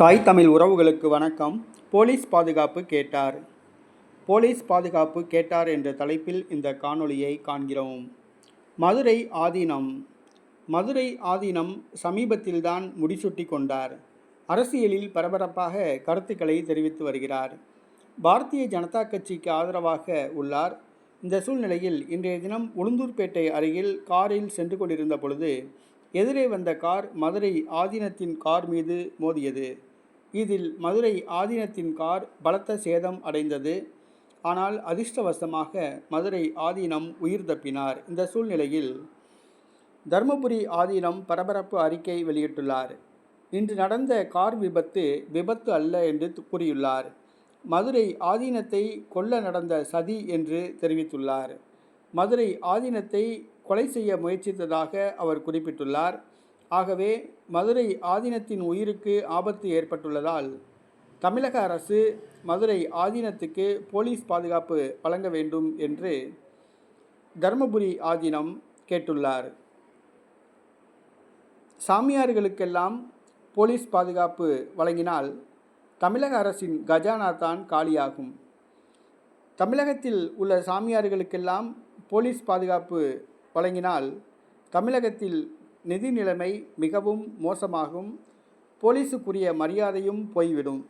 தாய் தமிழ் உறவுகளுக்கு வணக்கம். போலீஸ் பாதுகாப்பு கேட்டார். போலீஸ் பாதுகாப்பு கேட்டார் என்ற தலைப்பில் இந்த காணொளியை காண்கிறோம். மதுரை ஆதீனம். மதுரை ஆதீனம் சமீபத்தில்தான் முடிசூட்டி கொண்டார். அரசியலில் பரபரப்பாக கருத்துக்களை தெரிவித்து வருகிறார். பாரதிய ஜனதா கட்சிக்கு ஆதரவாக உள்ளார். இந்த சூழ்நிலையில் இன்றைய தினம் உளுந்தூர்பேட்டை அருகில் காரில் சென்று கொண்டிருந்த பொழுது எதிரே வந்த கார் மதுரை ஆதீனத்தின் கார் மீது மோதியது. இதில் மதுரை ஆதீனத்தின் கார் பலத்த சேதம் அடைந்தது. ஆனால் அதிர்ஷ்டவசமாக மதுரை ஆதீனம் உயிர் தப்பினார். இந்த சூழ்நிலையில் தர்மபுரி ஆதீனம் பரபரப்பு அறிக்கை வெளியிட்டுள்ளார். இன்று நடந்த கார் விபத்து விபத்து அல்ல என்று கூறியுள்ளார். மதுரை ஆதீனத்தை கொல்ல நடந்த சதி என்று தெரிவித்துள்ளார். மதுரை ஆதீனத்தை கொலை செய்ய முயற்சித்ததாக அவர் குறிப்பிட்டுள்ளார். ஆகவே மதுரை ஆதீனத்தின் உயிருக்கு ஆபத்து ஏற்பட்டுள்ளதால் தமிழக அரசு மதுரை ஆதீனத்துக்கு போலீஸ் பாதுகாப்பு வழங்க வேண்டும் என்று தர்மபுரி ஆதீனம் கேட்டுள்ளார். சாமியார்களுக்கெல்லாம் போலீஸ் பாதுகாப்பு வழங்கினால் தமிழக அரசின் கஜானா தான் காலியாகும். தமிழகத்தில் உள்ள சாமியார்களுக்கெல்லாம் போலீஸ் பாதுகாப்பு வழங்கினால் தமிழகத்தில் நிதி நிலைமை மிகவும் மோசமாகும். போலீஸுக்குரிய மரியாதையும் போய்விடும்.